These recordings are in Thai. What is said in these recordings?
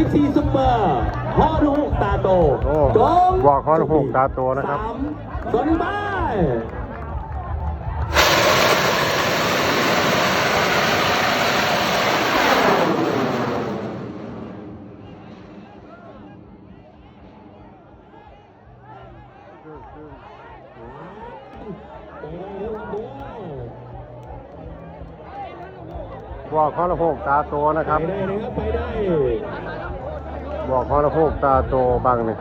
14ซุปเปอร์ฮอลูกตาโตโอ้จงบอกฮอลูกตาโตนะครับสามสนไป บอกข้อละโพกตาโตนะครับ ไปได้นะครับไปได้บอกข้อละโพกตาโตบางนี่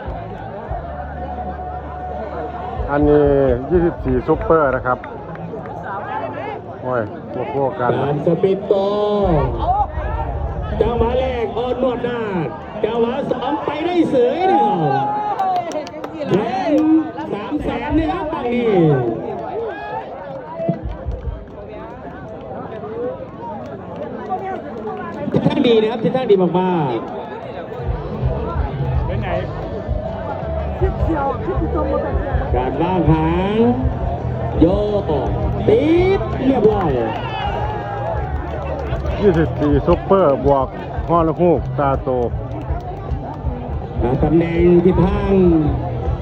อันนี้ 24 ซุปเปอร์นะครับ โอ้ยพวกพวกกัน การสปิดโตจังหวะแรกออนนวดนาดจังหวะสองไปได้เสยหนะครับแทนสามแสนนะครับบางนี้ ทิศทางดีนะครับทิศทางดีมากๆการวางหางโยกติดเรียบร้อย24ซุปเปอร์บวกข้อละโพกตาโตอ่าตำแหน่งที่ทาง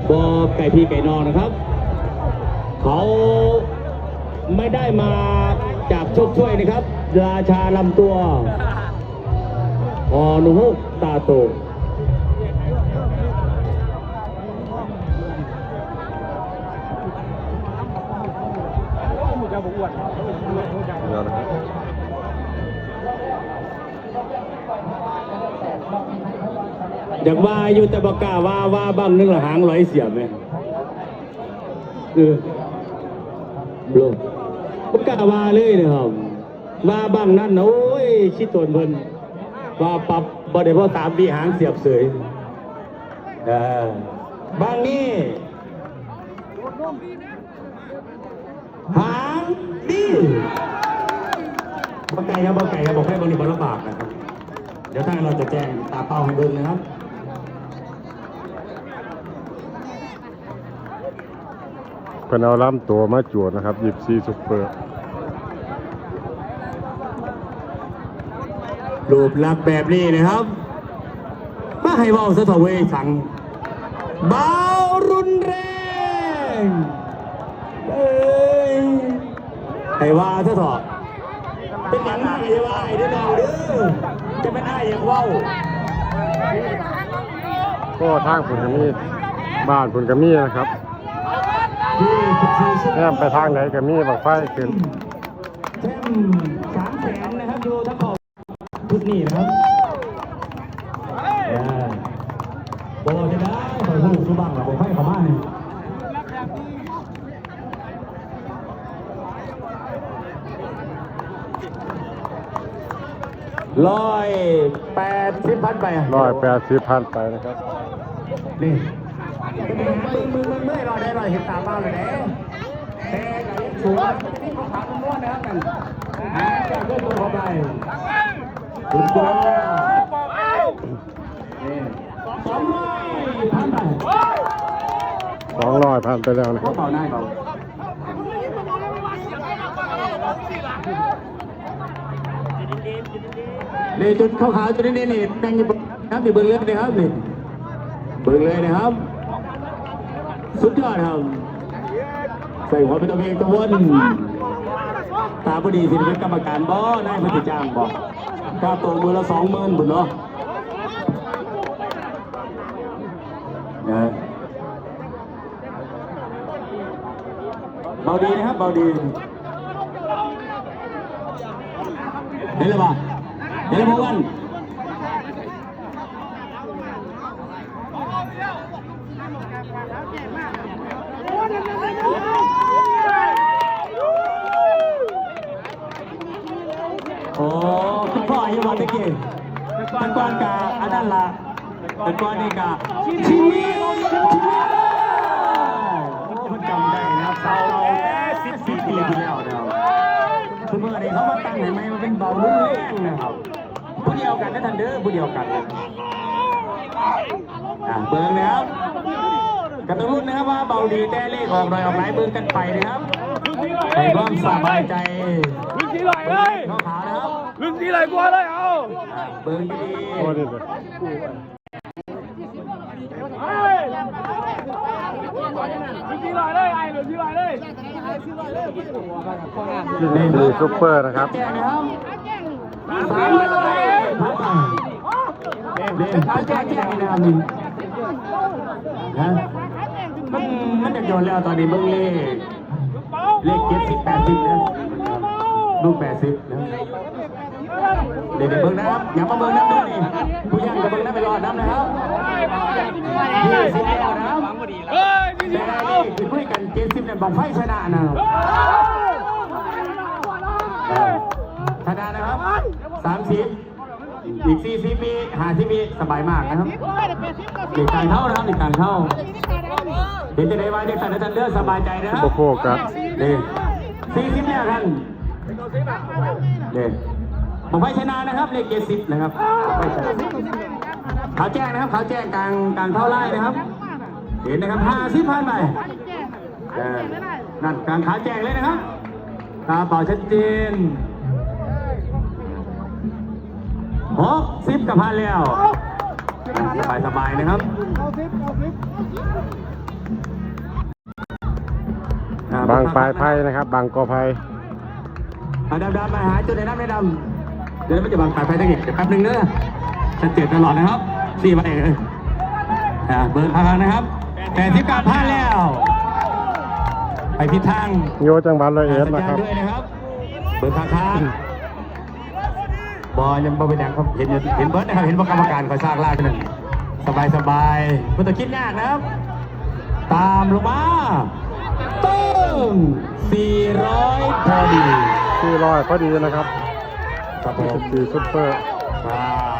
บอไก่พี่ไก่นองนะครับ เขาไม่ได้มาจากโชคช่วยนะครับ ราชาลำตัว ออนุฮุกตาโตอยากว่าอยู่แต่บอกกล้าว่าว่าบ้างนึงละหางร้อยเสียบไหมเออโลบกกล้าว่าเลยนะครับว่าบ้างนั่นนะโอ้ยชิดตนเพิ่น ว่าปรับบ่ได้เพราะสามปีหางเสียบเสยเออบางนี่หางดีบ่ไก่ครับบ่ไก่ครับบอกให้บางทีบ่ลำบากนะครับ เดี๋ยวทางเราจะแจ้งตาเป้าให้เบิ่งนะครับเพิ่นเอาล้ำตัวมาจวดนะครับ24ซุปเปอร์ รูปลักษณ์แบบนี้นะครับมาให้เบาสะเถอะเวยสังเบารุนแรงเอ้ยให้ว่าสะเถอะเป็นอย่างไรจะว่าไอ้เด้อน้องเด้อจะเป็นไอ้ายอยากเว้าก็ทางพุ่นก็มีบ้านพุ่นก็มีนะครับที่14ชั่วโมแน่งไปทางไหนก็มีบักไฟขึ้นแท่มสามแสนนะครับดูทั้งของ ชุดนี้นะครับอ่าโบจะได้ขอสนุกสุบังหรอผมให้เขามาให้ร้อยแปดสิบพันไปะร้อยแปดสิบพันไปนะครับ นี่มึงมึงมึงเมื่อยรอได้รอยเห็นตาเป้าเลยเด้เต้กับสูงจะมีของขาวม้วนนะครับกันอ่าจะเพื่อนตัวเข้าไป คุณตัวนี่สองร้อยพันไปสองร้อยพันไปแล้วนะครับเบาหน้าเบานี่จุดขาวๆจุดนี้นี่แดงอยู่นครับนี่เบิ้งเลยนะครับนี่เบิ้งเลยนะครับ สุดยอดครับ ใส่หัวเป็นตัวเองตัววน ตาพอดีสิเป็นกรรมการบ่ได้พติจ้างบ่ค่าตัวมือละสองหมื่นบุญเนาะนะเบาดีนะครับเบาดีเห็นหรือเปล่าเห็นแล้วพวกกัน โอ้คุณพ่อ อายุวันตะกี้อนกาอันนั้นละตะกอนนี่กาชีวิตมันจำได้นะครับเศร้าสิบสี่ปีที่แล้วนะครับคือเมื่อนี้เขามาตั้งให้ไหมมันเป็นเบาลุ่นเล่งนะครับผู้เดียวกันนะทันเด้อผู้เดียวกันอะเบิ่งนะครับกันต้องรุ่นนะครับว่าเบาดีแต่เลขออกหน่อยออกหลายเบิ่งกันไปนะครับให้ความสบายใจ พื้นที่ลอยเลยขาวๆนะครับรุ่นที่ไรกลัวเลยเอาเบิ่งดีนี่เลยรุ่นที่ไรเลยไอ้รุ่นที่ไรเลยยี่สิบสี่ซุปเปอร์นะครับมเลยเด่นขาแจ้งแจ้งนะครับนี่ฮะมันมันจะโยนแล้วตอนนี้เบิ่งเลขเลขเจ็ดสิบแปดสิบนะลูแปดสิบนะ เดี๋ยวเดี๋ยวเบิ่งนะครับอย่ามาเบิ่งน้ำด้วยนี่ผู้ยังจะเบิ่งน้ำไปรอดน้ำนะครับยี่สิบแล้วนะครับเฮ้ยนี่สิแต่เอานี่คือคุยกันเจ็ดสิบเนี่ยบอกไฟชนะนะครับชนะนะครับสามสิบอีกสี่สิบปีห้าสิบปีสบายมากนะครับเด็กกลางเท่านะครับเด็กกลางเท่าเห็นจะได้ว่าเด็กสันนิษฐานเลือกสบายใจนะครับโบโคกัสนี่สี่สิบเนี่ยท่านนี่ ผมให้ชนะนะครับเลขเจ็ดสิบนะครับไม่ชนะเขาแจ้งนะครับเขาแจ้งกลางกลางเท่าไร่นะครับ เห็นนะครับห้าสิบพันไปเออนั่นกลางขาแจ้งเลยนะครับตาเป่าชัดเจนหกสิบกับพันแล้วสบายสบายๆนะครับอ่บางปลายไพ่นะครับ บางกอไพ่อะดำดำมาหาจุดไหนน้ำไม่ดำ เดี๋ยวมันจะบางปลายไฟได้อีกเดี๋ยวแป๊บนึงเนอะชัดเจนตลอดนะครับสี่ใบเอออ่าเบอร์ทางนะครับแต่ที่กลับพลาดแล้ว ไปพิดทางโยจังหวัดร้อยเอ็ดสัญนะญาคณรับด้วยนะครับเบอร์ทางค้างบอลยังบอลไปแดงครับเห็นอยู่เห็นเบิร์ดนะครับเห็นว่ากรรมการคอยสร้างล่างนั่นสบายสบายไม่ต้องคิดยากนะครับ ตามลงมาตึ้ง400 พอดีที่ร้อยพอดีนะครับ ครับผยี่สิมบสี่ซุปเปอร์ครับ